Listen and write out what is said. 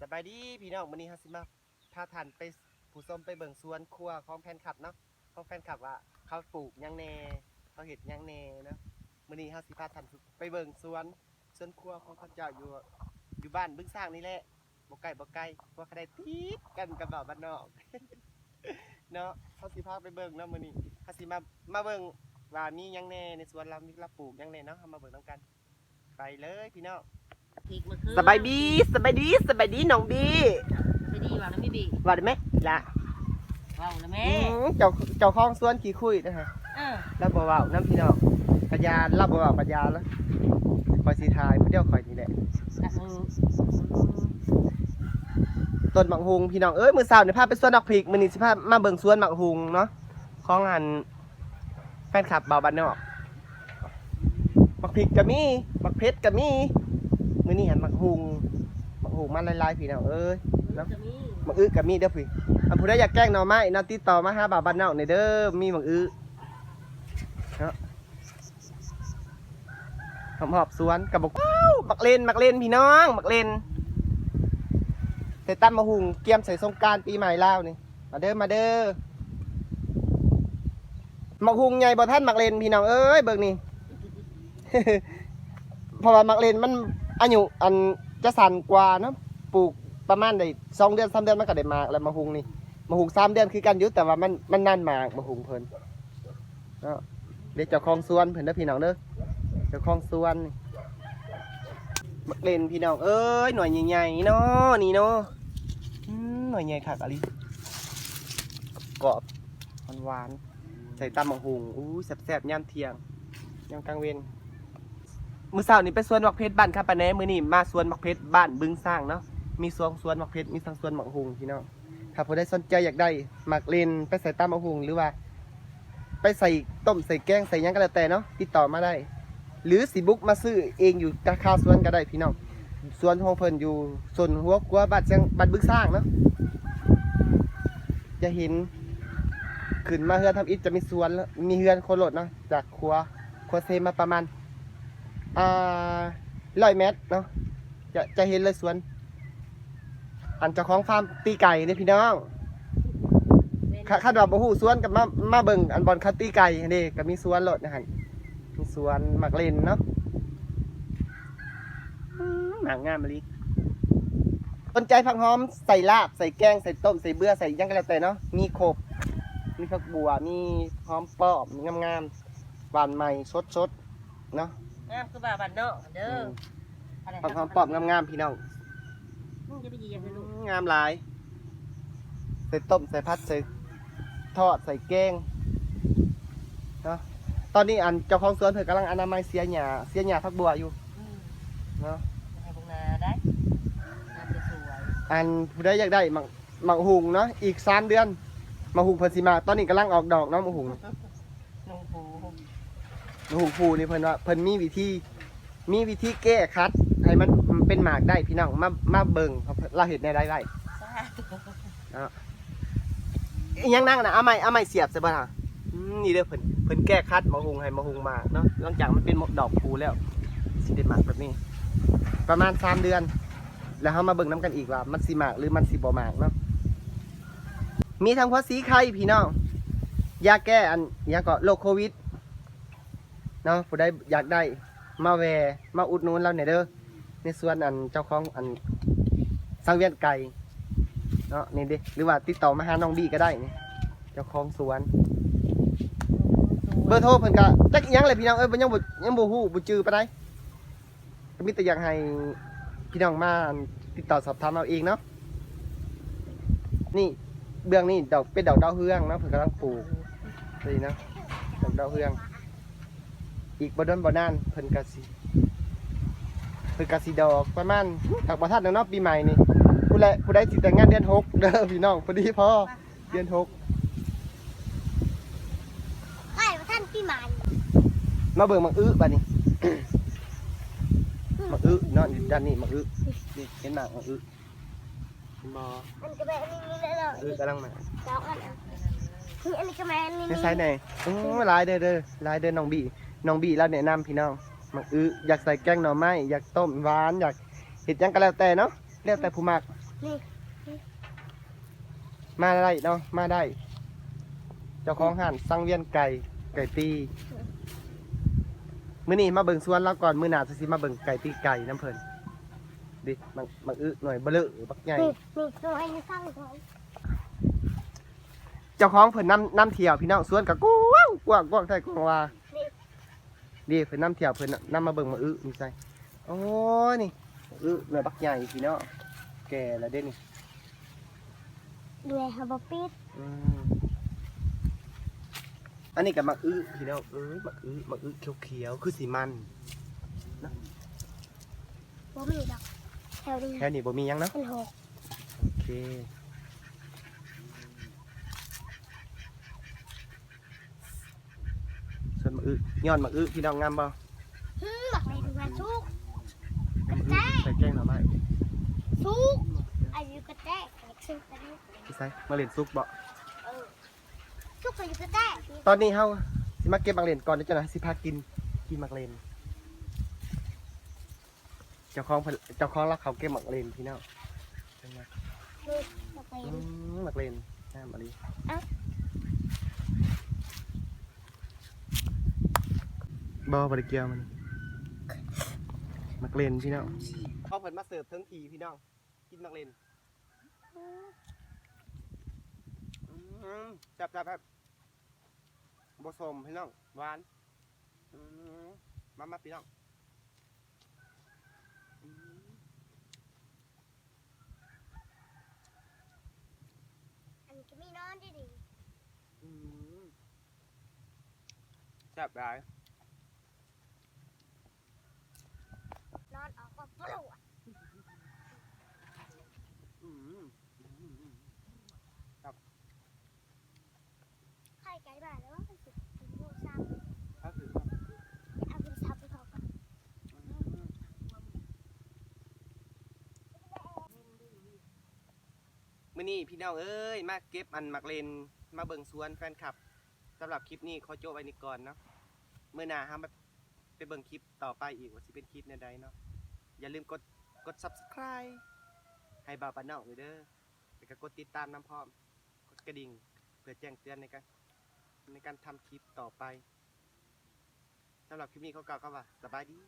สบายดีพี่น้องวันนี้ฮัสซิมาพาทันไปผู้ส้มไปเบิ่งสวนครัวของแฟนคลับเนาะของแฟนคลับว่าเขาปลูกยังแน่เขาเห็ดยังแน่เนาะวันนี้ฮัสซิพาทันไปเบิ่งสวนสวนครัวของเขาเจ้าอยู่อยู่บ้านบึ้งสร้างนี่แหละบ่ไกลบ่ไกลเพราะเขาได้ติดกันกับบ่าวบ้านนอกเนาะเขาสิพาไปเบิ่งเนาะมื้อนี้ฮัสซิมามาเบิ่งว่ามียังแน่ในสวนเรามีเราปลูกยังแน่เนาะมาเบิ่งนํกัน ไปเลยพี่น้อง พริกมะเขือสบายดีสบายดีสบายดีน้องบีสบายดีว่านะพี่บีว่าได้ไหมละว้าวนะอืแม่มเจ้าเจ้าของสวนขี้คุยนะฮะเออแล้วบ่เว้าน้ำพี่น้องกระยานรับบ่เว้ากระยานแล้วคอยสีทายผู้เดียวคอยนี่แหละอะเออต้นหมักฮุงพี่น้องเอ้ยมื้อเช้านี่พาไปสวนดอกพริกมื้อนี้สิพามาเบิ่งสวนหมักฮุงเนาะของอันแฟนคลับเบาบ้านนอกหมักพริกก็มีหมักเพชรก็มี มื้อนี้หันหมักฮุงหมักฮุงมาหลายๆพี่น้องเอ้ยเนาะจะมีหมักอื้อก็มีเด้อพี่อันผู้ใดอยากแกล้งหน่อไม้เนาะติดต่อมาหาบ่าวบ้านนอกในอยเด้อมีหมักอื้อเนาะหอมหอบสวนกับบอกว้าวบักเลนบักเลนพี่น้องบักเลนใส่ตั้มมาหุงเกียมใส่สงกรารปีใหม่ลาวนี่มาเด้อมาเด้อมักหุงใหญ่บ่ท่านมักเลนพี่น้องเอ้ยเบิ่งนี่เพราะว่ามักเลนมัน อายุอันจะสั่นกว่าเนาะปลูกประมาณได้สองเดือนสามเดือนมันก็ได้มาแล้วมาหุงนี่มาหุงสามเดือนคือกันอยู่แต่ว่ามันมันนานมากมาหุงเพิ่นเนาะเดี๋ยวเจ้าของสวนเพิ่นเด้อพี่น้องเด้อเจ้าของสวนนี่มักเลนพี่น้องเอ้ยหน่วยใหญ่ๆเนาะนี่เนาะหน่วยใหญ่คักอะลิกรอบหวานๆใส่ตำมังหุงอู้แซ่บๆยามเที่ยงยามกลางเวร มือเช้านี้ไปสวนมักเพชรบ้านคาปะแหนมือนี้มาสวนมักเพชรบ้านบึงสร้างเนาะมีสวนสวนมักเพชรมีทั้งสวนมักหุงพี่น้องถ้าผู้ใดสนใจอยากได้มักเลนไปใส่ตามมักหุงหรือว่า ไปใส่ต้มใส่แกงใส่ยังก็แล้วแต่เนาะติดต่อมาได้ หรือสิบุกมาซื้อเองอยู่ราคาสวนก็ได้พี่น้องสวนของเพิ่นอยู่ส่วนหัวกัวบ้านเชียงบ้านบึงสร้างเนาะจะเห็นขึ้นมาเฮือนทำอิฐจะมีสวนแล้วมีเฮือนโคโลดเนาะจากครัวครัวเซมาประมาณ อ่าร้อยเมตรเนาะจะจะเห็นเลยสวน อันเจ้าของฟาร์มตีไก่เนี่ยพี่น้องข้าข้าดอกบ่ฮู้สวนกับมามาเบิ่งอันบอลเขาตีไก่นี่ก็มีสวนโลดนะฮะมีสวนหมักเลนเนาะอืมหมากงามมะลิสนใจผักหอมใส่ลาบใส่แกงใส่ต้มใส่เบื่อใส่หยังก็แล้วแต่เนาะมีโขบมีผักบัวมีหอมป้อมงามๆหวานใหม่สดๆเนาะ งามคือบ่าบันเนาะเด้ออะไรผักหอมปอบงามๆพี่น้องมึงจะไปเหยียบเลยลูกงามหลาย ใส่ต้มใส่พัดใส่ทอดใส่แกงเนาะตอนนี้อันเจ้าของสวนเพิ่นกำลังอนามัยเสียหญ้าเสียหญ้าพักบัวอยู่อืมเนาะ ให้พวกนาได้งามจะสวยอันผู้ใดอยากได้หมักหมักหุงเนาะอีกสามเดือนหมักหุงเพิ่นสิมา ตอนนี้กำลังออกดอกเนาะหมักหุงนุ่งผู หมักหุงผูนี่เพิ่นว่าเพิ่นมีวิธีมีวิธีแก้คัดให้มันเป็นหมากได้พี่น้องมามาเบิ่งเราเห็นในได้ได้ซ่าอิหยังนั่งนะเอาไม้เอาไม้เสียบใช่ป่ะฮะอืมนี่เด้อเพิ่นเพิ่นแก้คัดมาหุงให้มาหุงมาเนาะหลังจากมันเป็นดอกภูแล้วสิเป็นหมากแบบนี้ ประมาณสามเดือน แล้วเฮามาเบิ่งน้ำกันอีกว่า มันสิหมากหรือมันสิบ่หมากเนาะมีทั้งพอสีไข่พี่น้องยาแก้อันยาก็โรคโควิด เนาะผู้ใดอยากได้มาแวะมาอุดหนุนเราเนี่ยเด้อในส่วนอันเจ้าของอันสังเวียนไก่เนาะนี่ดิหรือว่าติดต่อมาหาน้องบีก็ได้นี่เจ้าของสวน เบอร์โทรเพิ่นก็จักอิหยังเลยพี่น้องเอ้ยบ่ยังบ่ยังบ่ฮู้บ่จื้อปานใดก็มีแต่อยากให้พี่น้องมาติดต่อสอบถามเอาเองเนาะนี่เบื้องนี่ดอกเป็นดอกดาวเฮืองเนาะเพิ่นกำลังปลูกนี่นะดอกดาวเฮือง อีกบ่โดนบ่นานเพิ่นก็สิเพิ่นก็สิดอกประมาณถักบ่ทันแล้วเนาะปีใหม่นี่ผู้ใดผู้ใดสิแต่งงานเดือนหกเด้อพี่น้องพอดีพอเดือนหกไอ้ท่านพี่หมันมาเบิ่งมักอื้อบัดนี้ มักอื้อเนาะอยู่ด้านนี้มักอื้อนี่เห็นหมากมักอื้อเห็นบ่มันก็แบบนี้นี่เลยอื้อกำลังมาสองอันอะนี่อันนี้ก็แม่นี่ในไซส์ไหนอื้อหลายเด้อเด้อหลายเด้อน้องบี น้องบีแล้วแนะนำพี่น้องมักอื้ออยากใส่แกงหน่อไม้อยากต้มหวานอยากเฮ็ดหยังก็แล้วแต่เนาะแล้วแต่ผู้มักนี่มาได้เนาะมาได้ เจ้าของห้านสังเวียนไก่ไก่ตีมื้อนี้มาเบิ่งสวนแล้วก่อนมื้อหน้าสิมาเบิ่งไก่ตีไก่น้ำเพิ่นดิมันมันอึหน่อยเบลอบักใหญ่ นี่นี่ตัวไอ้นี่สร้างของเจ้าของเพิ่นนำนำเที่ยวพี่น้องสวนก็กว้างกว้างกว้างไทยกว้างว่า ดีเพิ่นนำเที่ยวเพิ่นน่ะนำมาเบิ่งมาอึนี่ใส่โอ้ยนี่อึหน่อยบักใหญ่พี่น้องแก่แล้วเด้นี่ด้วยฮับบปิดอืมอันนี้ก็มักอึพี่น้องเอ้ยมักอึมักอึเขียวๆคือสีมันบ่มีดอกแถวนี้แค่นี้บ่มีหยังเนาะเป็นหกโอเค ส่วนมักอึย้อนมักอึพี่น้องงามบ่ฮึบักเลยดูว่าสุกมักอึใส่แกงหน่อไม้สุกอายุกระแตกสุกอายุพี่ใส่มาเล่นซุปบ่เออสุกอายุกระแตกตอนนี้เฮาสิมาเก็บมักเล่นก่อนเดี๋ยวจะนะสิพากินกินมักเล่นเจ้าของเพิ่นเจ้าของรักเขาเก็บมักเล่นพี่น้องเห็นไหมนี่บักเลยอืมมักเล่นน้ำอะไรเอ้า บอบริเกียวมัน มักเล่นพี่น้องเขาเพิ่นมาเสิร์ฟทั้งทีพี่น้อง กินมักเล่นอืมจับจับครับบสมพี่น้องหวานอืมมามาพี่น้องอืมอันนี้ก็มีนอนดีดีอืมจับได้ นอนออกมาปลุกอืมอืมอืมไข่ไก่บ้านแล้วว่าเป็นสิบเป็นโมซ้ก็คือำเอาเป็นซับไปเขาก่อนมื่อนี้พี่น้องเอ้ยมาเก็บอันมักเลนมาเบิ่งสวนแฟนคลับสำหรับคลิปนี้ขอโจบไว้นี่ก่อนเนาะเมื่อหน้าฮะมาไปเบิ่งคลิปต่อไปอีกว่าสิเป็นคลิปแนใดเนาะ อย่าลืมกดกด subscribe ให้บ่าวปาน้องเลยเด้อแล้วก็กดติดตามน้ำพร้อม กดกระดิ่ง เพื่อแจ้งเตือนในการในการทำคลิปต่อไปสำหรับคลิปนี้เขากล่าวคำว่าสบายดี